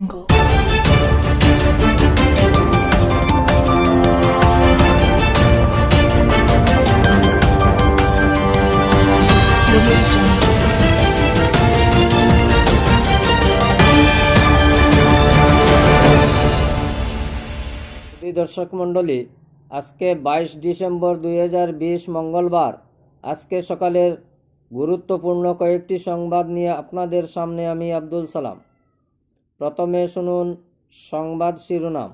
প্রিয় দর্শক মণ্ডলী, আজকে বাইশ ডিসেম্বর দুই হাজার বিশ মঙ্গলবার, আজকে সকালের গুরুত্বপূর্ণ কয়েকটি সংবাদ নিয়ে আপনাদের সামনে আমি আব্দুল সালাম। প্রথমে শুনুন সংবাদ শিরোনাম।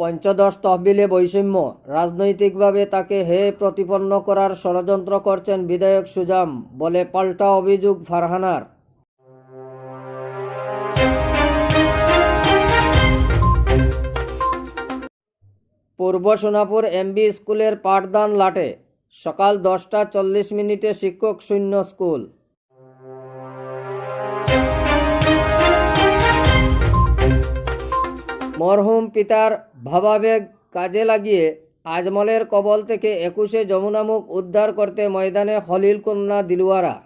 পঞ্চদশ তহবিলে বৈষম্য, রাজনৈতিকভাবে তাকে হে প্রতিপন্ন করার ষড়যন্ত্র করছেন বিধায়ক সুজাম, বলে পাল্টা অভিযোগ ফারহানার। পূর্ব সোনাপুর এমবি স্কুলের পাঠদান লাটে। সকাল দশটা চল্লিশ মিনিটে শিক্ষক শূন্য স্কুল। মরহুম পিতার ভাবাবেগ কাজে লাগিয়ে আজমলের কবল থেকে একুশে যমুনামুখ উদ্ধার করতে ময়দানে হলিল কন্যা দিলুয়ারা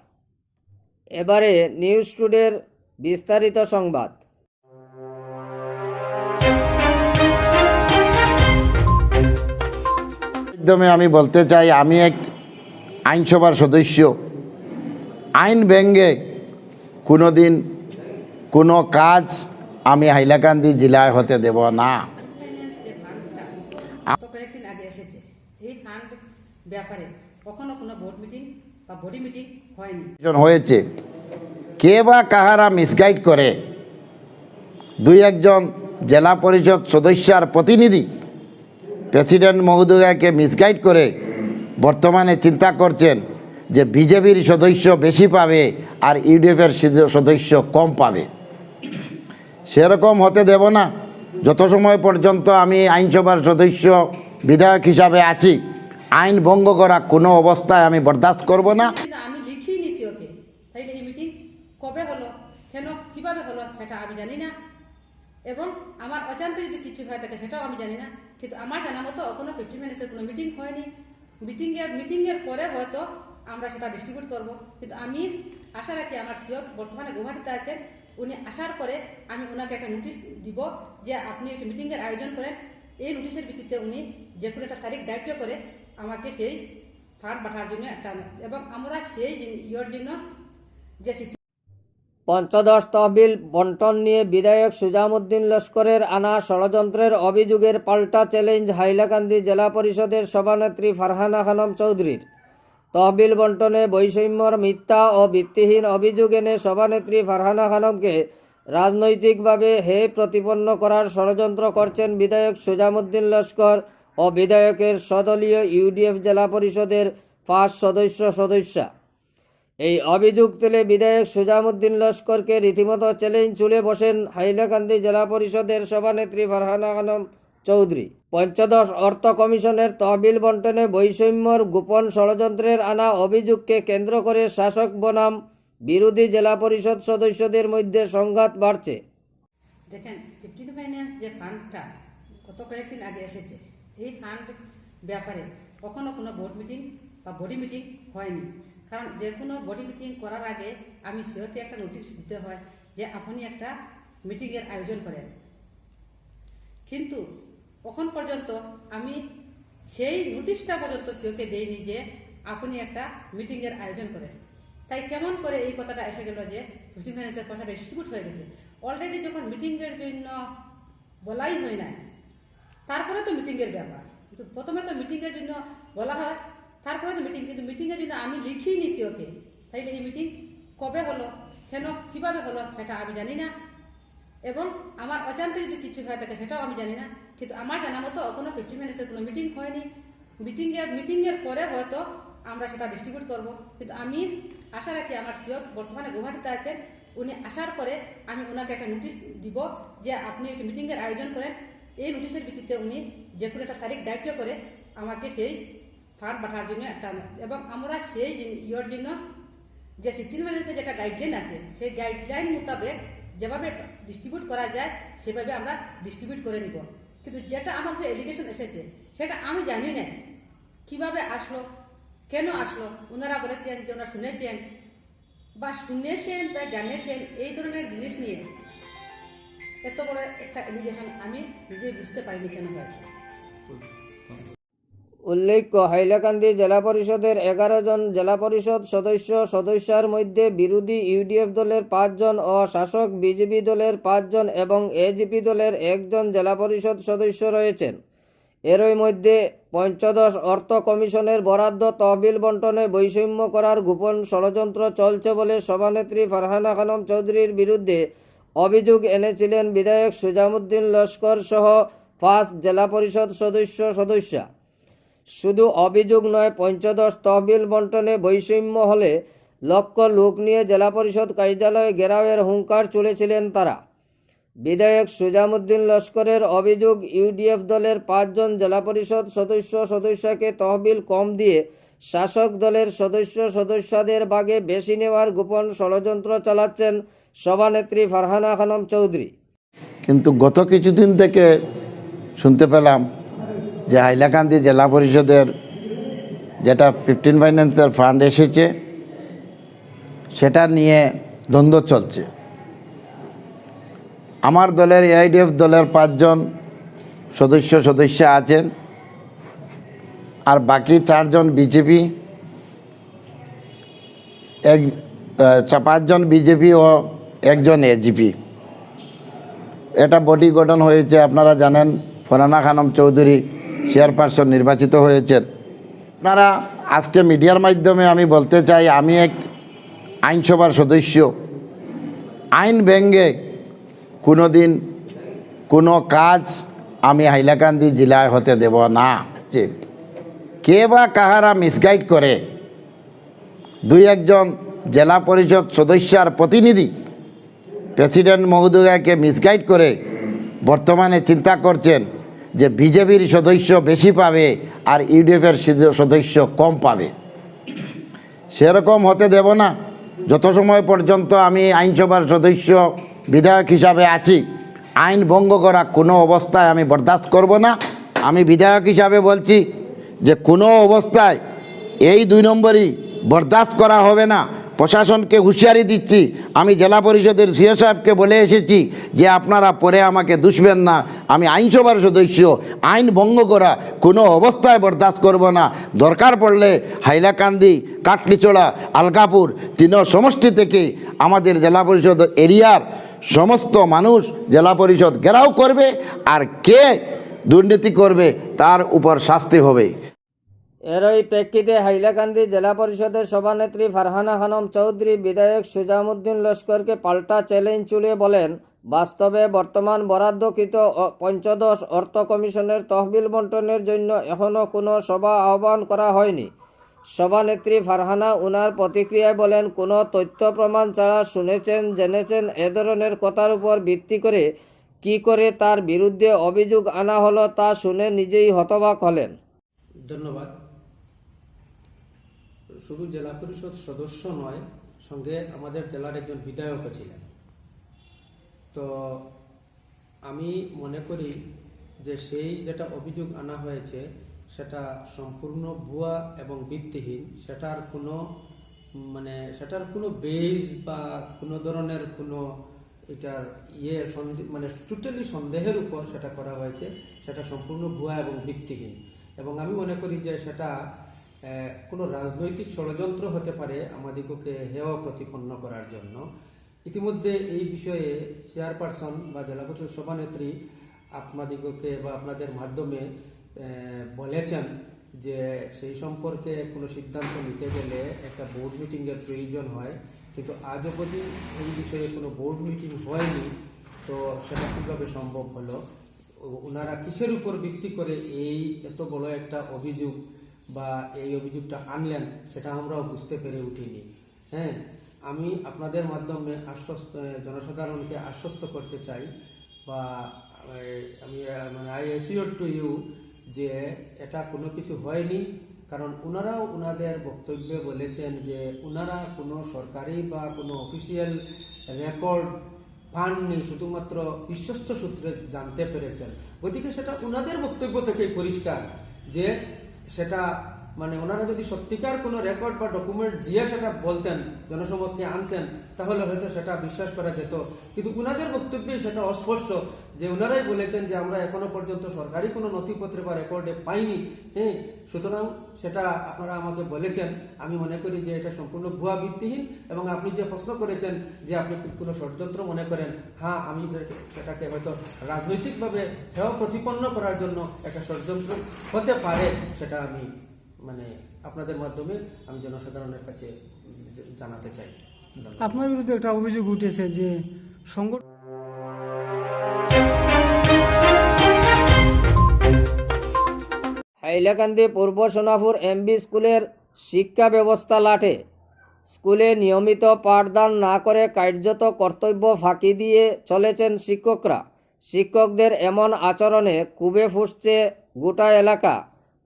এবারে নিউজ টুডের বিস্তারিত সংবাদ। মাধ্যমে আমি বলতে চাই আমি এক আইনসভার সদস্য। আইন ব্যঙ্গে কোনো দিন কোনো কাজ আমি হাইলাকান্দি জেলায় হতে দেব না। যে ফান্ডটা গত কয়েকদিন আগে এসেছে। এই ফান্ড ব্যাপারে কখনো কোনো বোর্ড মিটিং বা বডি মিটিং হয়নি। হয়েছে। কে বা কাহারা মিসগাইড করে? দুই একজন জেলা পরিষদ সদস্যার প্রতিনিধি প্রেসিডেন্ট মহোদয়াকে মিসগাইড করে বর্তমানে চিন্তা করছেন যে বিজেপির সদস্য বেশি পাবে আর ইউডিএফের সদস্য কম পাবে। সেরকম হতে দেব না। যত সময় পর্যন্ত আমি আইনসভার সদস্য বিধায়ক হিসাবে আছি, আইন ভঙ্গ করা কোনো অবস্থায় আমি বরদাস্ত করব না। এবং আমার অজান্তে যদি কিছু হয়ে থাকে, সেটাও আমি জানি না। কিন্তু আমার জানা মতো কোনো ফিফটি মিনিটসের কোনো মিটিং হয়নি। মিটিংয়ের মিটিংয়ের পরে হয়তো আমরা সেটা ডিস্ট্রিবিউট করব। কিন্তু আমি আশা রাখি আমার সিওক বর্তমানে গুয়াহাটিতে আছেন। উনি আসার পরে আমি ওনাকে একটা নোটিশ দিব যে আপনি একটি মিটিংয়ের আয়োজন করেন। এই নোটিশের ভিত্তিতে উনি যে কোনো একটা তারিখ ধার্য করে আমাকে সেই ফান্ড পাঠার জন্য একটা এবং আমরা সেই ইয়ের জন্য যে পঞ্চদশ তহবিল বন্টন নিয়ে বিধায়ক সুজামুদ্দিন লস্করের আনা ষড়যন্ত্রের অভিযোগের পাল্টা চ্যালেঞ্জ হাইলাকান্দি জেলা পরিষদের সভানেত্রী ফারহানা খানম চৌধুরীর। তহবিল বন্টনে বৈষম্যর মিথ্যা ও ভিত্তিহীন অভিযোগ এনে সভানেত্রী ফারহানা খানমকে রাজনৈতিকভাবে হে প্রতিপন্ন করার ষড়যন্ত্র করছেন বিধায়ক সুজামুদ্দিন লস্কর ও বিধায়কের সদলীয় ইউডিএফ জেলা পরিষদের পাঁচ সদস্য সদস্যা। এই অভিযোগ তুলে বিধায়ক সুজামুদ্দিন লস্করকে রীতিমতো চ্যালেঞ্জ চুলে বসেন হাইলাকান্দি জেলা পরিষদের সভানেত্রী ফারহানা খানম চৌধুরী। পঞ্চদশ অর্থ কমিশনের তহবিল বন্টনে বৈষম্যর গোপন ষড়যন্ত্রের আনা অভিযোগকে কেন্দ্র করে শাসক বনাম বিরোধী জেলা পরিষদ সদস্যদের মধ্যে সংঘাত বাড়ছে। দেখেন ফিফটিন ফাইন্যান্স যে ফান্ডটা গত কয়েকদিন আগে এসেছে, এই ফান্ড ব্যাপারে কখনো কোনো বোর্ড মিটিং বা বডি মিটিং হয়নি। কারণ যে কোনো বডি মিটিং করার আগে আমি সিওকে একটা নোটিশ দিতে হয় যে আপনি একটা মিটিংয়ের আয়োজন করেন। কিন্তু কখন পর্যন্ত আমি সেই নোটিশটা পর্যন্ত সিওকে দেইনি যে আপনি একটা মিটিংয়ের আয়োজন করেন। তাই কেমন করে এই কথাটা এসে গেল যে ফিফটিন ফাইন্যান্সের কথাটা ডিস্ট্রিবিউট হয়ে গেছে। অলরেডি যখন মিটিংয়ের জন্য বলাই হয় নাই, তারপরে তো মিটিংয়ের ব্যাপার। প্রথমে তো মিটিংয়ের জন্য বলা হয় তারপরে তো মিটিং কিন্তু মিটিংয়ের যদি আমি লিখিয়ে নিছি ওকে তাইলে এই মিটিং কবে হলো? কেন? কীভাবে হলো? সেটা আমি জানি না। এবং আমার অজান্তে যদি কিছু হয়ে থাকে, সেটাও আমি জানি না। কিন্তু আমার জানা মতো কোনো ফিফটি মিনিটসের কোনো মিটিং হয়নি। মিটিংয়ের মিটিংয়ের পরে হয়তো আমরা সেটা ডিস্ট্রিবিউট করব। কিন্তু আমি আশা রাখি আমার সিওক বর্তমানে গুয়াহাটিতে আছেন উনি আসার পরে আমি ওনাকে একটা নোটিশ দিব যে আপনি একটি মিটিংয়ের আয়োজন করেন। এই নোটিশের ভিত্তিতে উনি যে কোনো একটা তারিখ ধার্য করে আমাকে সেই ফান্ড পাঠার জন্য একটা এবং আমরা সেই ইয়ের জন্য যে ফিফটিন মিনিটসের যেটা গাইডলাইন আছে, সেই গাইডলাইন মোতাবেক যেভাবে ডিস্ট্রিবিউট করা যায়, সেভাবে আমরা ডিস্ট্রিবিউট করে নিব। কিন্তু যেটা আমার এলিগেশন এসেছে, সেটা আমি জানি না কীভাবে আসলো? কেন আসলো? ওনারা বলেছেন যে ওনারা শুনেছেন। বা শুনেছেন বা জানেছেন, এই ধরনের জিনিস নিয়ে এত বড় একটা এলিগেশন আমি নিজে বুঝতে পারিনি কেন হয়েছে। উল্লেখ্য, হাইলাকান্দি জেলা পরিষদের এগারো জন জেলা পরিষদ সদস্য সদস্যার মধ্যে বিরোধী ইউডিএফ দলের পাঁচজন ও শাসক বিজেপি দলের পাঁচজন এবং এজিপি দলের একজন জেলা পরিষদ সদস্য রয়েছেন। এরই মধ্যে পঞ্চদশ অর্থ কমিশনের বরাদ্দ তহবিল বন্টনে বৈষম্য করার গোপন ষড়যন্ত্র চলছে বলে সভানেত্রী ফারহানা খানম চৌধুরীর বিরুদ্ধে অভিযোগ এনেছিলেন বিধায়ক সুজামুদ্দিন লস্কর সহ পাঁচ জেলা পরিষদ সদস্য সদস্যা। শুধু অভিযোগ নয়, পঞ্চদশ তহবিল বন্টনে বৈষম্য হলে লক্ষ লোক নিয়ে জেলা পরিষদ কার্যালয়ে ঘেরাওয়ের হুঙ্কার চলেছিলেন তারা। বিধায়ক সুজামুদ্দিন লস্করের অভিযোগ, ইউডিএফ দলের পাঁচজন জেলা পরিষদ সদস্য সদস্যকে তহবিল কম দিয়ে শাসক দলের সদস্য সদস্যদের বাগে বেশি নেওয়ার গোপন ষড়যন্ত্র চালাচ্ছেন সভানেত্রী ফারহানা খানম চৌধুরী। কিন্তু গত কিছুদিন থেকে শুনতে পেলাম যে হাইলাকান্দি জেলা পরিষদের যেটা ফিফটিন ফাইন্যান্সের ফান্ড এসেছে, সেটা নিয়ে দ্বন্দ্ব চলছে। আমার দলের এআইডিএফ দলের পাঁচজন সদস্য সদস্য আছেন, আর বাকি চারজন বিজেপি, এক পাঁচজন বিজেপি ও একজন এজিপি এটা বডি গঠন হয়েছে, আপনারা জানেন, ফরানা খানম চৌধুরী। চেয়ারপারসন নির্বাচিত হয়েছেন। আপনারা, আজকে মিডিয়ার মাধ্যমে আমি বলতে চাই, আমি এক আইনসভার সদস্য। আইন ব্যঙ্গে কোনো দিন কোনো কাজ আমি হাইলাকান্দি জেলায় হতে দেব না। কে বা কাহারা মিসগাইড করে, দুই একজন জেলা পরিষদ সদস্যার প্রতিনিধি প্রেসিডেন্ট মহোদয়াকে মিসগাইড করে বর্তমানে চিন্তা করছেন যে বিজেপির সদস্য বেশি পাবে আর ইউডিএফের সদস্য কম পাবে। সেরকম হতে দেব না। যত সময় পর্যন্ত আমি আইনসভার সদস্য, বিধায়ক হিসাবে আছি, আইন ভঙ্গ করা কোনো অবস্থায় আমি বরদাস্ত করব না। আমি বিধায়ক হিসাবে বলছি যে কোনো অবস্থায় এই দুই নম্বরই বরদাস্ত করা হবে না। প্রশাসনকে হুঁশিয়ারি দিচ্ছি। আমি জেলা পরিষদের সিও সাহেবকে বলে এসেছি যে আপনারা পরে আমাকে দুষবেন না। আমি আইনসভার সদস্য। আইন ভঙ্গ করা কোনো অবস্থায় বরদাস্ত করব না। দরকার পড়লে হাইলাকান্দি, কাটলিচড়া আলগাপুর তিন সমষ্টি থেকে আমাদের জেলা পরিষদ এরিয়ার সমস্ত মানুষ জেলা পরিষদ ঘেরাও করবে। আর কে দুর্নীতি করবে তার উপর শাস্তি হবে। এরই প্রেক্ষিতে হাইলাকান্দি জেলা পরিষদের সভানেত্রী ফারহানা খানম চৌধুরী, বিধায়ক সুজামুদ্দিন লস্করকে পাল্টা চ্যালেঞ্জ চুলে বলেন, বাস্তবে বর্তমান বরাদ্দকৃত পঞ্চদশ অর্থ কমিশনের তহবিল বন্টনের জন্য এখনও কোনো সভা আহ্বান করা হয়নি। সভানেত্রী ফারহানা উনার প্রতিক্রিয়ায় বলেন, কোনো তথ্য প্রমাণ ছাড়া শুনেছেন, জেনেছেন এ ধরনের কথার উপর ভিত্তি করে কি করে তার বিরুদ্ধে অভিযোগ আনা হলো তা শুনে নিজেই হতবাক হলেন। ধন্যবাদ। শুধু জেলা পরিষদ সদস্য নয়, সঙ্গে আমাদের জেলার একজন বিধায়কও ছিলেন। তো আমি মনে করি যে সেই যেটা অভিযোগ আনা হয়েছে, সেটা সম্পূর্ণ ভুয়া এবং ভিত্তিহীন। সেটার কোনো মানে সেটার কোনো বেজ বা কোনো ধরনের কোনো এটার ইয়ে মানে টোটালি সন্দেহের উপর সেটা করা হয়েছে। সেটা সম্পূর্ণ ভুয়া এবং ভিত্তিহীন। এবং আমি মনে করি যে সেটা কোনো রাজনৈতিক ষড়যন্ত্র হতে পারে আমাদিগকে হেয় প্রতিপন্ন করার জন্য। ইতিমধ্যে এই বিষয়ে চেয়ারপারসন বা জেলা পরিষদ সভানেত্রী আপনাদিগকে বা আপনাদের মাধ্যমে বলেছেন যে সেই সম্পর্কে কোনো সিদ্ধান্ত নিতে গেলে একটা বোর্ড মিটিংয়ের প্রয়োজন হয়। কিন্তু আজ অবধি এই বিষয়ে কোনো বোর্ড মিটিং হয়নি, তো সেটা কীভাবে সম্ভব হলো? ওনারা কিসের উপর ভিত্তি করে এই এত বড় একটা অভিযোগ বা এই অভিযোগটা আনলেন, সেটা আমরাও বুঝতে পেরে উঠিনি। হ্যাঁ আমি আপনাদের মাধ্যমে আশ্বস্ত জনসাধারণকে আশ্বস্ত করতে চাই বা আমি মানে আই অ্যাসিওর টু ইউ যে এটা কোনো কিছু হয়নি, কারণ ওনারাও ওনাদের বক্তব্যে বলেছেন যে ওনারা কোনো সরকারি বা কোনো অফিসিয়াল রেকর্ড পাননি, শুধুমাত্র বিশ্বস্ত সূত্রে জানতে পেরেছেন। গতিকে সেটা ওনাদের বক্তব্য থেকেই পরিষ্কার যে সেটা মানে ওনারা যদি সত্যিকার কোনো রেকর্ড বা ডকুমেন্ট দিয়ে সেটা বলতেন জনসমক্ষে আনতেন তাহলে হয়তো সেটা বিশ্বাস করা যেত। কিন্তু উনাদের বক্তব্যে সেটা অস্পষ্ট, যে ওনারাই বলেছেন যে আমরা এখনও পর্যন্ত সরকারি কোনো নথিপত্রে বা রেকর্ডে পাইনি। হ্যাঁ সুতরাং সেটা আপনারা আমাকে বলেছেন। আমি মনে করি যে এটা সম্পূর্ণ ভুয়া ভিত্তিহীন এবং আপনি যে প্রশ্ন করেছেন যে আপনি কোনো ষড়যন্ত্র মনে করেন হ্যাঁ আমি সেটাকে হয়তো রাজনৈতিকভাবে হেয় প্রতিপন্ন করার জন্য একটা ষড়যন্ত্র হতে পারে, সেটা আমি মানে আপনাদের মাধ্যমে আমি জনসাধারণের কাছে জানাতে চাই। আপনার বিরুদ্ধে একটা অভিযোগ উঠেছে যে সংগঠন হাইলাকান্দি পূর্ব সোনাপুর এমবি স্কুলের শিক্ষা ব্যবস্থা লাঠে। স্কুলে নিয়মিত পাঠদান না করে কার্যত কর্তব্য ফাঁকি দিয়ে চলেছেন শিক্ষকরা। শিক্ষকদের এমন আচরণে কুবে ফুসছে গোটা এলাকা।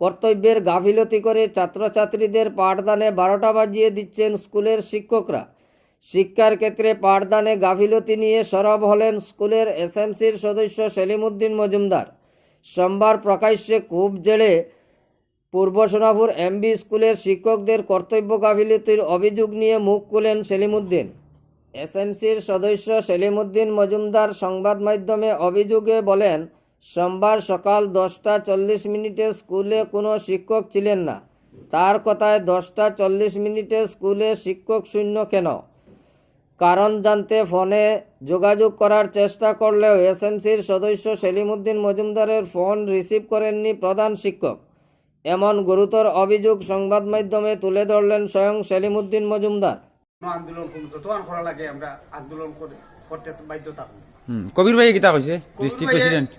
কর্তব্যের গাফিলতি করে ছাত্রছাত্রীদের পাঠদানে বারোটা বাজিয়ে দিচ্ছেন স্কুলের শিক্ষকরা। শিক্ষার ক্ষেত্রে পাঠদানে গাফিলতি নিয়ে সরব হলেন স্কুলের এসএমসির সদস্য সেলিমুদ্দিন মজুমদার। সোমবার প্রকাশ্যে খুব জেড়ে পূর্ব সোনাপুর এমবি স্কুলের শিক্ষকদের কর্তব্য গাফিলতির অভিযোগ নিয়ে মুখ খুলেন সেলিমুদ্দিন। এসএমসির সদস্য সেলিমুদ্দিন মজুমদার সংবাদ মাধ্যমে অভিযোগে বলেন, সোমবার সকাল দশটা চল্লিশ মিনিটে স্কুলে কোনো শিক্ষক ছিলেন না। তার কথায় দশটা চল্লিশ মিনিটে স্কুলে শিক্ষক শূন্য কেন? কারণ জানতে ফোনে যোগাযোগ করার চেষ্টা করলেও এসএমসির সদস্য সেলিমুদ্দিন মজুমদারের ফোন রিসিভ করেননি প্রধান শিক্ষক। এমন গুরুতর অভিযোগ সংবাদ মাধ্যমে তুলে ধরলেন স্বয়ং সেলিমুদ্দিন মজুমদার। কোনো আন্দোলন করব করা লাগে আমরা আন্দোলন করতে বাধ্য কবির ভাই কিতা কইছে? ডিস্ট্রিক্ট প্রেসিডেন্ট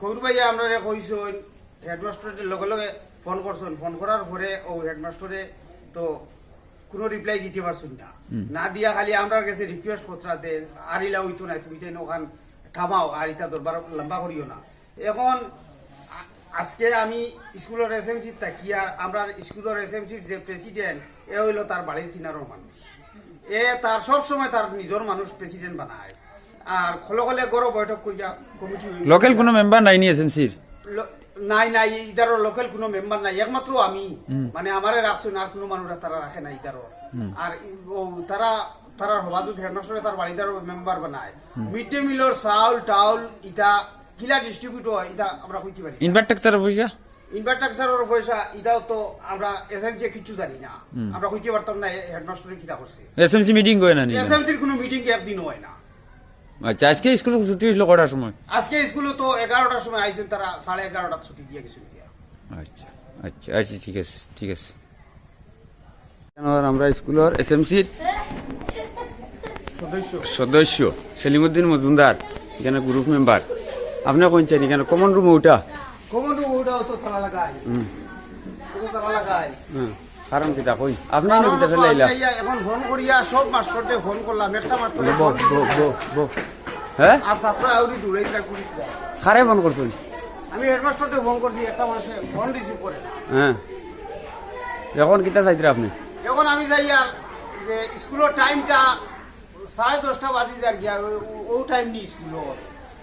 কৌর ভাইয়া আমরা কইছেন হেডমাস্টারের লগে লগে ফোন করছেন। ফোন করার পরে ও হেডমাস্টারে তো কোনো রিপ্লাই দিতে পারছেন না। না দিয়া খালি আমরা কাছে রিকোয়েস্ট করতে দে আরিলা হইতো না তুমি তাই ওখান থামাও আর ইটা দরবার লম্বা করিও না। এখন আজকে আমি স্কুলের এসএমসি তাকিয়া আমরা স্কুলের এসএমসির যে প্রেসিডেন্ট এ হইল তার বাড়ির কিনারও মানুষ। এ তার সব সময় তার নিজের মানুষ প্রেসিডেন্ট বানায়। আর খলে খলে গড় বৈঠক কইয়া কমিটি। লোকাল কোনো মেম্বার নাই নি এসএমসির নাই নাই ইদারও লোকাল কোনো মেম্বার নাই। একমাত্র আমি। মানে আমারে রাখছেন আর কোনো মানুষ তারা রাখে না ইদারও আর তারা তারা হবাদুত হেডমাস্টারে তার বাড়িদারও মেম্বার বানায়। মিড ডে মিলর চাউল টাউল ইটা কিলা ডিস্ট্রিবিউট হয় ইটা আমরা কইতে পারি ইনফ্রাস্ট্রাকচার পয়সা ইনফ্রাস্ট্রাকচারের পয়সা ইটাও তো আমরা এসএমসি কিছু জানি না। আমরা কইতে পারতাম না হেডমাস্টারে কিটা করছে এসএমসি মিটিং না নি? এসএমসির কোনো মিটিং একদিন হয় না। আচ্ছা আজকে স্কুল ছুটি হয়েছিল কটার সময়? আজকে স্কুলে তো এগারোটার সময় আইছেন তারা সাড়ে এগারোটার ছুটি দিয়ে গেছেন আচ্ছা আচ্ছা আচ্ছা ঠিক আছে ঠিক আছে। আমরা স্কুলের এসএমসির সদস্য। সেলিমুদ্দিন মজুমদার এখানে গ্রুপ মেম্বার আপনি কোন চাই এখানে কমন রুম ওটা? কমন ওটাও তো তালা লাগায়। তো তালা লাগায়। হুম। কারণ কিতা কই আপনি কিতা ফেলে আইলা এখন ফোন করিয়া সব মাস্টারকে ফোন করলাম একটা মাস্টার বো বো বো বো। হ্যাঁ? আর ছাত্র আউরি দূরে কুড়ি কারে ফোন করছেন আমি হেডমাস্টারকে ফোন করছি একটা মানুষে ফোন রিসিভ করে। হ্যাঁ। এখন কিতা চাইতে আপনি? এখন আমি যাই আর যে স্কুলের টাইমটা সাড়ে দশটা বাজি যার গিয়া ও- টাইম নি স্কুলত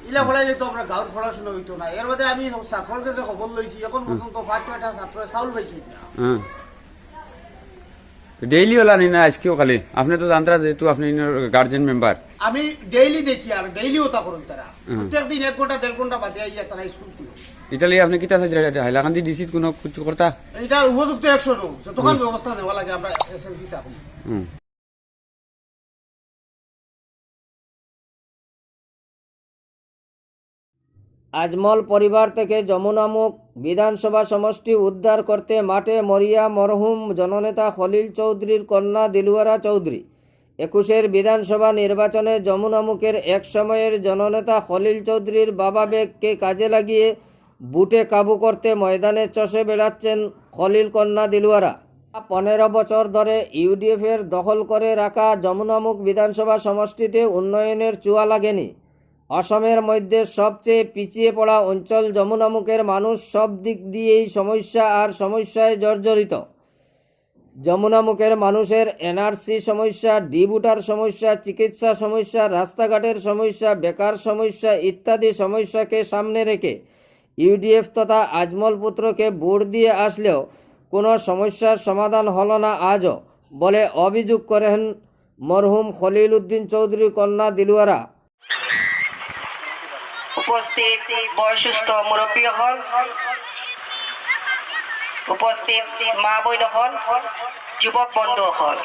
ইলা ফলাইলে তো আমরা গাঁৱৰ পড়াশোনা হইতো না। এর মধ্যে আমি ছাত্রর কাছে খবর লইছি এখন পর্যন্ত পাঁচ ছয়টা ছাত্র চাউল পাইছি না ডেইলি ওলা নি না আজকেও খালি। আপনি তো জানতারা যেহেতু আপনি গার্জেন মেম্বার আমি ডেইলি দেখি আর ডেইলি ওটা করুন তারা। প্রত্যেকদিন এক ঘণ্টা দেড় ঘণ্টা বাদে আইয়া তারা স্কুল তুলে ইতালি আপনি কিতা চাইতে হাইলাকান্দি ডিসিত কোনো কিছু করতা? এটার উপযুক্ত একশো যতক্ষণ ব্যবস্থা নেওয়া লাগে আমরা এস এম সি থাকুন আজমল পরিবার থেকে যমুনামুখ বিধানসভা সমষ্টি উদ্ধার করতে মাঠে মরিয়া মরহুম জননেতা খলিল চৌধুরীর কন্যা দিলুয়ারা চৌধুরী। একুশের বিধানসভা নির্বাচনে যমুনামুখের এক সময়ের জননেতা খলিল চৌধুরীর বাবা বেগকে কাজে লাগিয়ে বুটে কাবু করতে ময়দানে চষে বেড়াচ্ছেন খলিল কন্যা দিলুয়ারা। পনেরো বছর ধরে ইউডিএফের দখল করে রাখা যমুনামুখ বিধানসভা সমষ্টিতে উন্নয়নের চুয়া লাগেনি। অসমের মধ্যে সবচেয়ে পিছিয়ে পড়া অঞ্চল যমুনামুখের মানুষ সব দিক দিয়েই সমস্যা আর সমস্যায় জর্জরিত। যমুনামুখের মানুষের এনআরসি সমস্যা, ডিবুটার সমস্যা, চিকিৎসা সমস্যা, রাস্তাঘাটের সমস্যা, বেকার সমস্যা ইত্যাদি সমস্যাকে সামনে রেখে ইউডিএফ তথা আজমল পুত্রকে ভোট দিয়ে আসলেও কোনো সমস্যার সমাধান হলো না আজও বলে অভিযোগ করেন মরহুম খলিল উদ্দিন চৌধুরী, কন্যা দিলুয়ারা উপস্থিত বয়সস্থ মুরব্বী হল, উপস্থিত মা বইন হল, যুবক বন্ধু হল।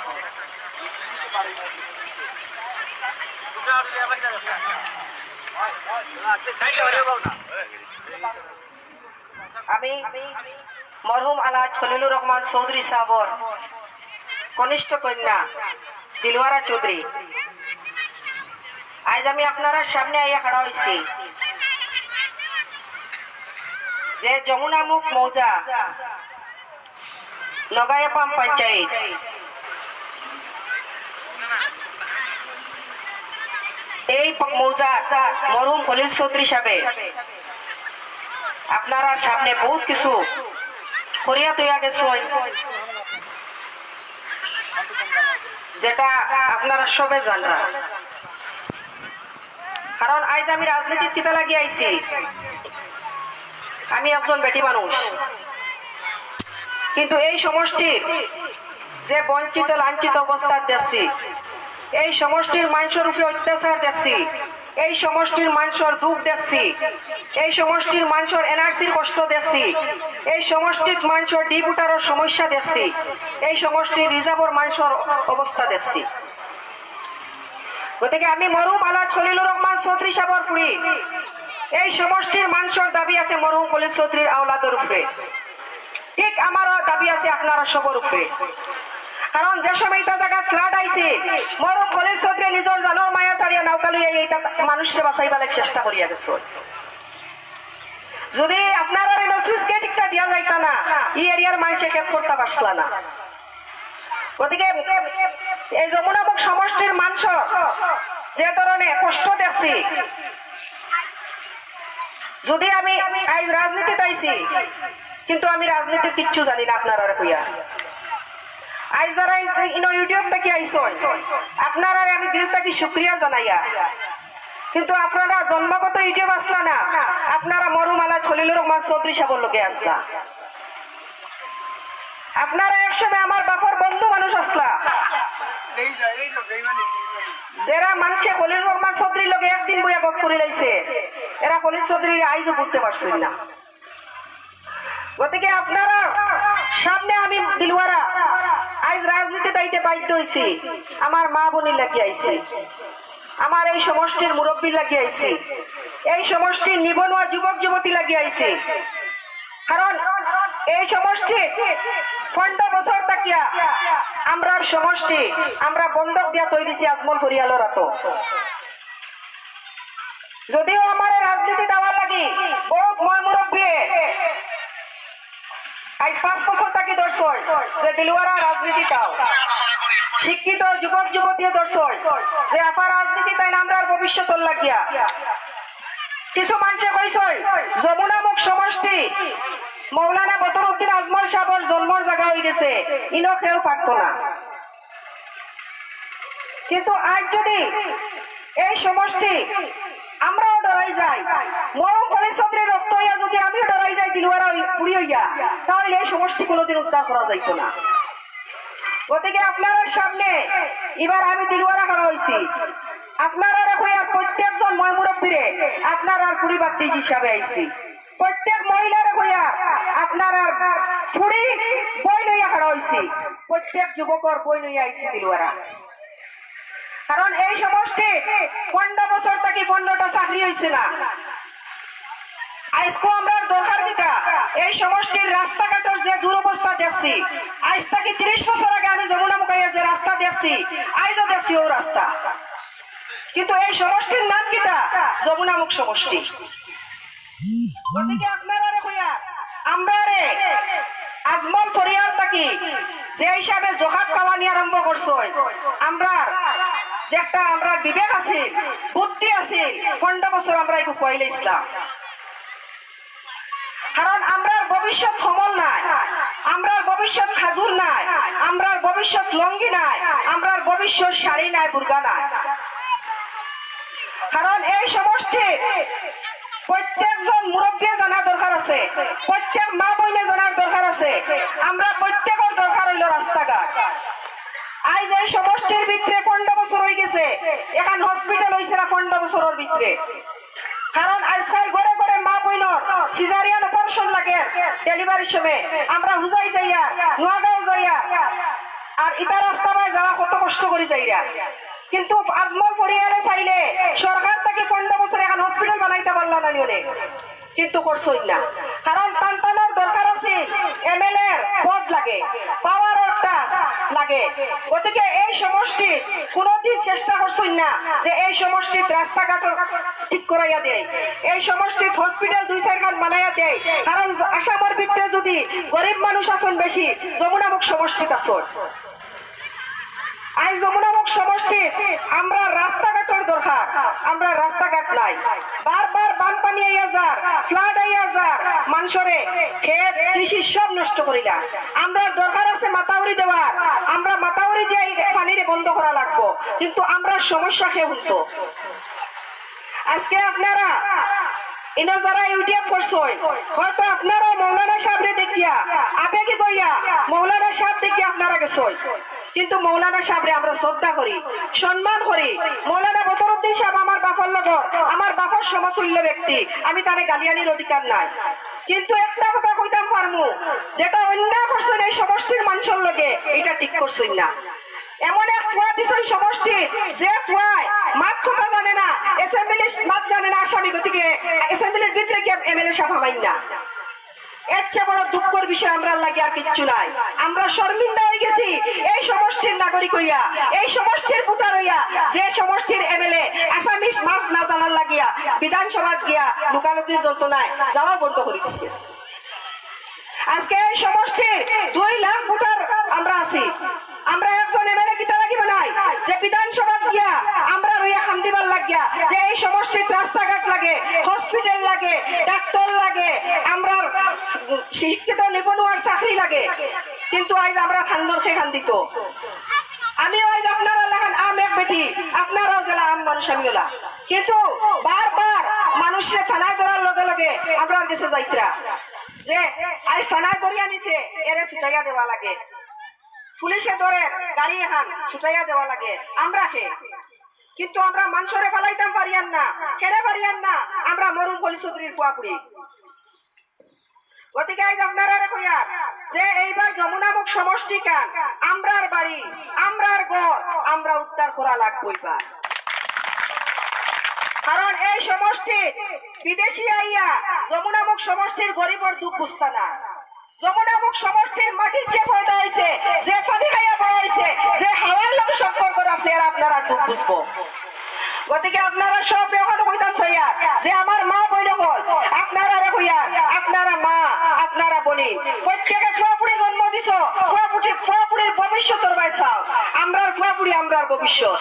আমি মরহুম আলাজ খলিলুর রহমান চৌধুরী সাবর কনিষ্ঠ কন্যা দিলওয়ারা চৌধুরী। আজ আমি আপনারা সামনে আইয়া খাড়া হয়েছি যে যমুনামুখ মৌজা। নগায়াপাম পঞ্চায়েত। এই মৌজা মরহুম খলিল চৌধুরী সাহেবে। আপনারা সামনে বহুত কিছু করিয়া তৈয়া গেছেন যেটা আপনারা সবে জানরা। কারণ আজ আমি রাজনীতির কিতা লাগি আইছি। আমি একজন বেটি মানুষ। কিন্তু এই সমষ্টির যে বঞ্চিত, লাঞ্ছিত অবস্থার দেখছি, এই সমষ্টির মানুষের উপরে অত্যাচার দেখছি, এই সমষ্টির মানুষের দুঃখ দেখছি, এই সমষ্টির মানুষের এনআরসির কষ্ট দেখছি, এই সমষ্টির মানুষের ডিপুটারের সমস্যা দেখছি, এই সমষ্টির রিজার্ভর মানুষের অবস্থা দেখছি। গতিকে আমি মরহুম আলা খলিলুর রহমান চৌধুরী সাবর পুরি এই সমষ্টির মানুষের দাবি আছে মরহুম খলিল চৌধুরীর আওলাদের উপরে। ঠিক আমারও দাবি আছে আপনারা সবর উপরে। কারণ যে সময় এটা জায়গা ফ্লাড আইছে, মরহুম খলিল চৌধুরী নিজের জানোর মায়া ছাড়িয়া নৌকা লইয়া এইটা মানুষকে বাঁচাইবার চেষ্টা করিয়া গেছে। যদি আপনারা এই সুইচ গেটিংটা দিয়া যাইতা না এই এরিয়ার মানুষে করতে পারছিল না। গতিকে এই যমুনাবক সমষ্টির মানুষ যে ধরনের কষ্ট দেখছি যদি আমি আজ রাজনীতিতে আইছি, কিন্তু আমি রাজনীতির কিচ্ছু জানি না আপনারা কইয়া। আজ যারা ইউটিউব থেকে আইসন আপনারা আমি দিল থেকে শুক্রিয়া জানাইয়া। কিন্তু আপনারা জন্মগত ইউটিউব আসলা না, আপনারা মরুমালা ছলিলুর রহমান চৌধুরী সাহেবের লোকে আসলা। আপনারা একসময় আমার বাপর বন্ধু মানুষ আসলা। যারা মানুষে কলিল রহমান চৌধুরীর লগে একদিন বইয়া গপ করে লাইছে। এরা কলিল চৌধুরীর আইজও বুঝতে পারছেন না। গতিকে আপনারা, সামনে আমি দিলওয়ারা আজ রাজনীতি দাইতে বাধ্য হয়েছি আমার মা বোনের লাগিয়ে আইছি। আমার এই সমষ্টির মুরব্বী লাগিয়ে আইছি। এই সমষ্টির নিবনুয়া যুবক যুবতী লাগিয়ে আইছি। কারণ এই সমষ্টি পনেরো আমরা সমষ্টি, আমরা বন্ধক দিয়া তৈরি আজমল পরিয়ালর তো যদিও আমার রাজনীতি দেওয়ার লাগি বহুত মুরব্বী আজ পাঁচ বছর দর্শন যে দিলওয়ারা রাজনীতি দাও শিক্ষিত যুবক যুবতী দর্শন যে আপা রাজনীতি তাই আমরা ভবিষ্যৎ লাগিয়া। কিছু মানুষে কইসই যমুনামুখ সমষ্টি মৌলানা বদরুদ্দিন আজমল সাহর জন্মর জায়গা হয়ে গেছে। ইনো কেউ পারত না। কিন্তু আজ যদি এই সমষ্টি আমরাও ডরাই যাই মরম পরিষদের রক্ত হইয়া যদি আমিও ডরাই যাই দিলুয়ারা পুরি হইয়া, তাহলে এই সমষ্টি কোনোদিন উদ্ধার করা যাইতো না। গতিকে আপনার সামনে এবার আমি দিলুয়ারা করা হয়েছি আপনারা রাখুন আর প্রত্যেকজন ময় মুরব্বীরে আপনার আর কুড়ি পরিবার হিসাবে আইছি। প্রত্যেক মহিলার হইয়া আপনার আর ফুড়ি বই লইয়া হয়েছি প্রত্যেক যুবকর বই লইয়া আইছি দিলুয়ারা কারণ এই সমষ্টি পনেরো বছর থেকে পনেরোটা চাকরি হয়েছে না। আজকে আমরা দরকার দিতা এই সমষ্টির রাস্তাঘাটের যে দুরবস্থা দেখছি, আজ থেকে তিরিশ বছর আগে আমি যমুনা মুখাইয়া যে রাস্তা দেখছি আজও দেখছি ও রাস্তা। কিন্তু এই সমষ্টির নাম কিটা যমুনামুখ সমষ্টি। গতিকে আমরা আজমল পরিয়াল থাকি যে হিসাবে জহাত কামানি আরম্ভ করছ। আমরা যে একটা, আমরা বিবেক আছে, বুদ্ধি আছে, পনেরো বছর আমরা একটু কইলে ইসলাম। কারণ আমরার ভবিষ্যৎ কমল নাই, আমরার ভবিষ্যৎ খাজুর নাই, আমরার ভবিষ্যৎ লঙ্গি নাই, আমরার ভবিষ্যৎ শাড়ি নাই বুর্গা নাই। কারণ এই সমষ্টির প্রত্যেকজন মুরব্বী জানা দরকার আছে। প্রত্যেক মা বইনে জানার দরকার আছে। আমরা প্রত্যেকের দরকার হইল রাস্তাঘাট এই সমষ্টির ভিতরে পনেরো বছর হয়ে গেছে, এখন হসপিটাল হয়েছে না পনেরো বছরের ভিতরে? কারণ আজকাল ঘরে ঘরে মা বইনর সিজারিয়ান অপারেশন লাগে ডেলিভারির সময়। আমরা হুজাই যাইয়া, নোয়াগাঁও যাইয়া, আর ইটা রাস্তা যাওয়া কত কষ্ট করে যাইরা? কিন্তু আজমল পরিয়ারে চাইলে সরকার থেকে পনেরো বছর এখন হসপিটাল বানাইতে পারলা না নিয়ে কিন্তু করছই না। কারণ টানটানোর দরকার আছে এমএলএ পদ লাগে পাওয়ার লাগে। গতিকে এই সমষ্টি কোনোদিন চেষ্টা করছই না যে এই সমষ্টিত রাস্তাঘাট ঠিক করাইয়া দেয়। এই সমষ্টিত হসপিটাল দুই চারখান বানাইয়া দেয়। কারণ আসামের ভিতরে যদি গরিব মানুষ আছেন বেশি যমুনামুখ সমষ্টিত আছেন আজ যমুনামুখ সমষ্টি, আমরা রাস্তাঘাটের দরকার। আমরা রাস্তাঘাট নাই। বারবার বানপানি আইয়া যার, ফ্লাড আইয়া যার, মানুষরে ক্ষেত, কৃষি সব নষ্ট করিলা আমরা দরকার আছে মাতাউরি দেওয়ার। আমরা মাতাউরি দিয়ে পানিরে বন্ধ করা লাগবো। কিন্তু আমরা সমস্যা খেয়ে উঠতো আজকে আপনারা ইনো যারা ইউটিউব করছই, হয়তো আপনারা মৌলানা সাহেবরে দেখিয়া আবেগে গইয়া মৌলানা সাহেব দেখিয়া আপনারা গেছই। কিন্তু মৌলানা সাহেবরে আমরা শ্রদ্ধা করি, সম্মান করি। মৌলানা বদরুদ্দিন সাহেব আমার বাপর লগর, আমার বাপর সমতুল্য ব্যক্তি। আমি তারে গালিয়ানির অধিকার নাই। কিন্তু একটা কথা কইতাম পারমু, যেটা অন্যায় করছেন এই সমষ্টির মানুষের লগে, এটা ঠিক করছেন না। এমন এক ফুয়া দিছেন সমষ্টি, যে ফুয়ায় মাত কথা জানে না এসেম্বলি মাত জানে না, আসামি গতিকে এসএমএলএর ভিতরে গিয়ে এমএলএ সাফা পাইন না। এর চেয়ে বড় দুঃখের বিষয় আমরা লাগে আর কিচ্ছু নাই। আমরা শর্মিন্দা হয়ে গেছি। এই সমষ্টির নাগরিক হইয়া, এই সমষ্টির ভোটার হইয়া, যে সমষ্টির এমএলএ আসামিস মাস না জানার লাগিয়া বিধানসভা গিয়া লুকালুকির যন্ত্রণায় যাওয়া বন্ধ করে দিচ্ছে আজকে এই সমষ্টির দুই লাখ ভোটার আমরা আছি। আমরা একজন এমএলএ কিতা লাগিব নাই? যে বিধানসভা গিয়া আমরা রইয়া খান্দিবার লাগিয়া, যে এই সমষ্টির রাস্তাঘাট লাগে, হসপিটাল লাগে ডাক্তার লাগে আমরা শিক্ষিত নিবনুয়ার চাকরি লাগে। কিন্তু আজ আমরা খান্দর খেয়ে খান্দিত আমি আজ আপনারা লাগান আম এক বেটি, আপনারাও জেলা আম মানুষ আমি গেলা কিন্তু বারবার মানুষের থানায় ধরার লগে লগে আমরা গেছে যাইত্রা। যে আজ থানায় ধরিয়া নিছে এরে ছুটাইয়া দেওয়া লাগে। পুলিশে ধরে গাড়ি এখান ছুটাইয়া দেওয়া লাগে। আমরা খে কিন্তু আমরা মানুষরে ফেলাইতাম, পারিয়ান না। কেড়ে পারিয়ান না? আমরা মরুম কলি চৌধুরীর কুয়াপুরি গতিকে আজ আপনারা কইয়া যে এইবার যমুনামুখ সমষ্টি কান আমরার বাড়ি, আমরার ঘর, আমরা উদ্ধার করা লাগবো এবার কারণ এই সমষ্টি বিদেশি আইয়া যমুনামুখ সমষ্টির গরিবর দুঃখ বুঝতা না। যমুনামুখ সমষ্টির মাটির যে পয়দা হয়েছে যে পানি খাইয়া হয়েছে যে হাওয়ার লোক সম্পর্ক রাখছে, এরা আপনারা দুঃখ বুঝব। গতিকে আপনারা সব এখন কইতাম চাইয়া যে আমার মা বই হল আপনারা কইয়া আপনারা মা, আপনারা বলি। প্রত্যেকে ফুয়াপুরি জন্ম দিছ ফুয়াপুরি ফুয়াপুরির ভবিষ্যতের বাইসাও আমরার ফুয়াপুরি আমরার ভবিষ্যৎ।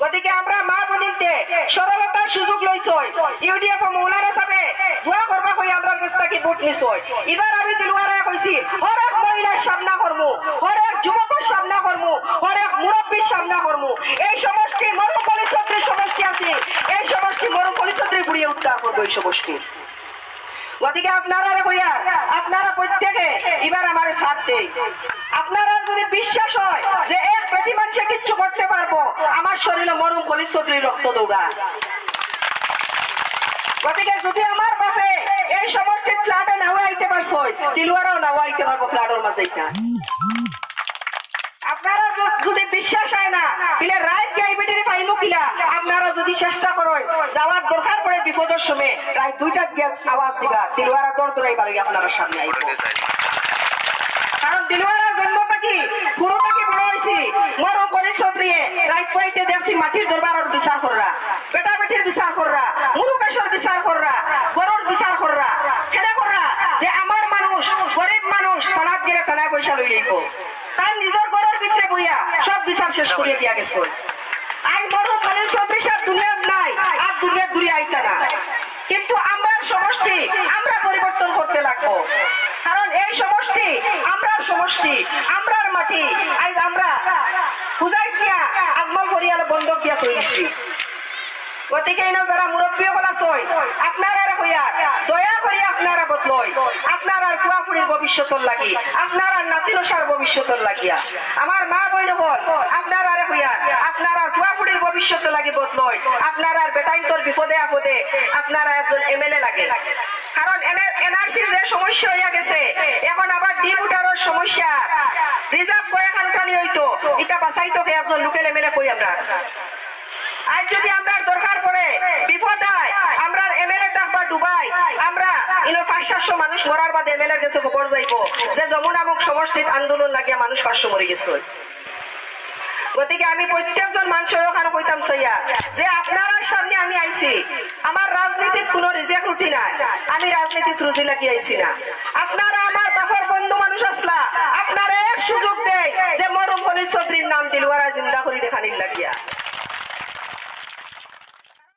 গতিকে আমরা মা বনিতে সরলতার সুযোগ লইছই। ইউডিএফ মৌলানা সাবে দোয়া করবা কই আমরা কাছ থেকে ভোট নিছই। এবার আমি দিলওয়ারা কইছি, হরেক মহিলার সামনা করমু, হরেক যুবকের সামনা করমু, হরেক মুরব্বীর সামনা করমু। এই সমষ্টি মরু পরিষদের সমষ্টি আছে, এই সমষ্টি মরু পরিষদের বুড়িয়ে উদ্ধার করব এই সমষ্টি গতিকে আপনারা রে কইয়া আপনারা প্রত্যেকে এবার আমার সাথ দেই আপনারা যদি বিশ্বাস হয় যে এক পেটি মানুষে কিচ্ছু করতে পারব, আমার শরীরে মরম কলিস রক্ত দৌড়া। গতিকে যদি আমার বাপে এই সমষ্টির ফ্ল্যাটে নাও আইতে পারছ, তিলুয়ারাও নাও আইতে পারব ফ্ল্যাটের মাঝে যদি বিশ্বাস হয় না। বিলে রাত যাই বেটিরে পাইমু কিলা? আপনারা যদি চেষ্টা করেন, যাওয়ার দরকার পড়ে বিপদের সময় রাত দুইটা দিয়ে আওয়াজ দিবা। দিলওয়ারা দর দরাই বারো আপনারা সামনে আইব। কারণ দিলওয়ারার জন্ম থাকি পুরো থাকি বড় হয়েছি মর করে চৌধুরীয়ে রাত পাইতে দেখছি মাটির দরবারের বিচার কররা। বেটা বেটির বিচার কররা মুরুকেশ্বর বিচার কররা, গরুর বিচার কররা। কেন কররা, যে আমার মানুষ, গরিব মানুষ থানাত গেলে থানায় পয়সা লই লইব। তার নিজের সব বিচার শেষ করিয়ে দিয়া গেছে। আই বড় মানে সব বিচার দুনিয়ার নাই, আর দুনিয়া দূরে আইতা না। কিন্তু আমরা সমষ্টি, আমরা পরিবর্তন করতে লাগবো। কারণ এই সমষ্টি আমরা সমষ্টি, আমরার মাটি। আজ আমরা পূজায় দিয়া আজমল পরিয়াল বন্ধক দিয়া তৈরি গতিকে ইনো যারা মুরব্বী হল আছই আপনারা হইয়া, দয়া করি আপনারা বদলই আপনারা ফুয়াফুড়ির ভবিষ্যতর লাগি আপনারা নাতিনসার ভবিষ্যতর লাগিয়া। আমার মা বইন হল আপনারা হইয়া আপনারা ফুয়াফুড়ির ভবিষ্যৎ লাগি বদলই আপনারা বেটাইন্তর বিপদে আপদে আপনারা একজন এমএলএ লাগে। কারণ এনআরসির যে সমস্যা হইয়া গেছে, এখন আবার ডিপুটারের সমস্যা। রিজার্ভ করে খানখানি হইতো এটা বাঁচাইতো কে একজন লোকেল এমএলএ কই আমরা। আজ যদি আমরা দরকার বিপদ হয় আমরা এমএলএ থাকবা ডুবাই। আমরা ইনো পাঁচ সাতশো মানুষ মরার বাদে এমএলএ গেছে খবর যাইব। যে যমুনা মুখ সমষ্টিত আন্দোলন লাগিয়া মানুষ পাঁচশো মরে গেছে। গতিকে আমি প্রত্যেকজন মানুষের ওখানে কইতাম, সাইয়া, যে আপনার সামনে আমি আইছি, আমার রাজনীতির কোনো রিজেক্ট রুটি নাই। আমি রাজনীতিত রুজি লাগিয়ে আইছি না। আপনারা আমার বাপর বন্ধু মানুষ আসলা। আপনারা এক সুযোগ দেয় যে মরম ফলিত চৌধুরীর নাম দিলওয়ারা জিন্দা করি দেখানির লাগিয়া।